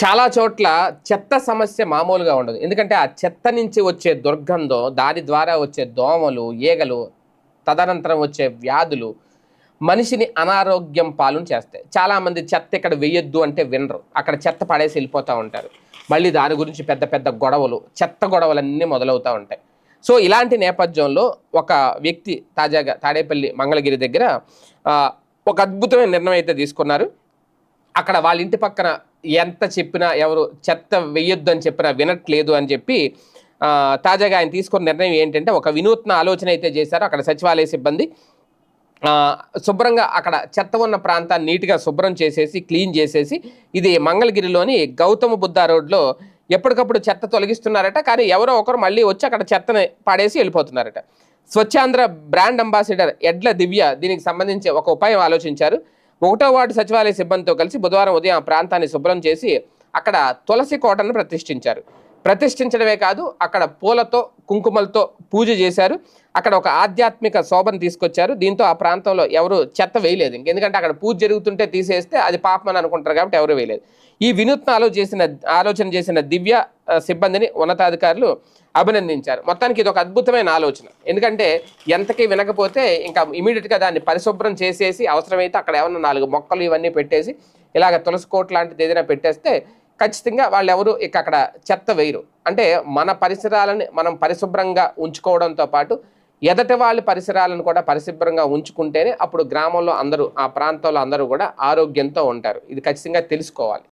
చాలా చోట్ల చెత్త సమస్య మామూలుగా ఉండదు. ఎందుకంటే ఆ చెత్త నుంచి వచ్చే దుర్గంధం దాని ద్వారా వచ్చే దోమలు ఈగలు తదనంతరం వచ్చే వ్యాధులు మనిషిని అనారోగ్యం పాలన చేస్తాయి. చాలామంది చెత్త ఇక్కడ వెయ్యొద్దు అంటే వినరు. అక్కడ చెత్త పడేసి వెళ్ళిపోతూ ఉంటారు. మళ్ళీ దాని గురించి పెద్ద పెద్ద గొడవలు చెత్త గొడవలన్నీ మొదలవుతూ ఉంటాయి. సో ఇలాంటి నేపథ్యంలో ఒక వ్యక్తి తాజాగా తాడేపల్లి మంగళగిరి దగ్గర ఒక అద్భుతమైన నిర్ణయం అయితే తీసుకున్నారు. అక్కడ వాళ్ళ ఇంటి పక్కన ఎంత చెప్పినా ఎవరు చెత్త వెయ్యొద్దు అని చెప్పినా వినట్లేదు అని చెప్పి తాజాగా ఆయన తీసుకున్న నిర్ణయం ఏంటంటే ఒక వినూత్న ఆలోచన అయితే చేశారు అక్కడ సచివాలయ సిబ్బంది. శుభ్రంగా అక్కడ చెత్త ఉన్న ప్రాంతాన్ని నీట్గా శుభ్రం చేసేసి క్లీన్ చేసేసి ఇది మంగళగిరిలోని గౌతమ బుద్ధ రోడ్లో ఎప్పటికప్పుడు చెత్త తొలగిస్తున్నారట. కానీ ఎవరో ఒకరు మళ్ళీ వచ్చి అక్కడ చెత్తని పాడేసి వెళ్ళిపోతున్నారట. స్వచ్ఛాంధ్ర బ్రాండ్ అంబాసిడర్ ఎడ్ల దివ్య దీనికి సంబంధించి ఒక ఉపాయం ఆలోచించారు. ఒకటో వార్డు సచివాలయ సిబ్బందితో కలిసి బుధవారం ఉదయం ఆ ప్రాంతాన్ని శుభ్రం చేసి అక్కడ తులసి కోటను ప్రతిష్ఠించారు. ప్రతిష్ఠించడమే కాదు అక్కడ పూలతో కుంకుమలతో పూజ చేశారు. అక్కడ ఒక ఆధ్యాత్మిక శోభను తీసుకొచ్చారు. దీంతో ఆ ప్రాంతంలో ఎవరు చెత్త వేయలేదు. ఎందుకంటే అక్కడ పూజ జరుగుతుంటే తీసేస్తే అది పాపమని అనుకుంటారు కాబట్టి ఎవరు వేయలేదు. ఈ వినూత్న ఆలోచన చేసిన ఆలోచన చేసిన దివ్య సిబ్బందిని ఉన్నతాధికారులు అభినందించారు. మొత్తానికి ఇది ఒక అద్భుతమైన ఆలోచన. ఎందుకంటే ఎంతకీ వినకపోతే ఇంకా ఇమీడియట్గా దాన్ని పరిశుభ్రం చేసేసి అవసరమైతే అక్కడ ఏమన్నా నాలుగు మొక్కలు ఇవన్నీ పెట్టేసి ఇలాగ తులసి కోట్ లాంటిది ఏదైనా పెట్టేస్తే ఖచ్చితంగా వాళ్ళు ఎవరు ఇక అక్కడ చెత్త వేయరు. అంటే మన పరిసరాలని మనం పరిశుభ్రంగా ఉంచుకోవడంతో పాటు ఎదటి వాళ్ళ పరిసరాలను కూడా పరిశుభ్రంగా ఉంచుకుంటేనే అప్పుడు గ్రామంలో అందరూ ఆ ప్రాంతంలో అందరూ కూడా ఆరోగ్యంతో ఉంటారు. ఇది ఖచ్చితంగా తెలుసుకోవాలి.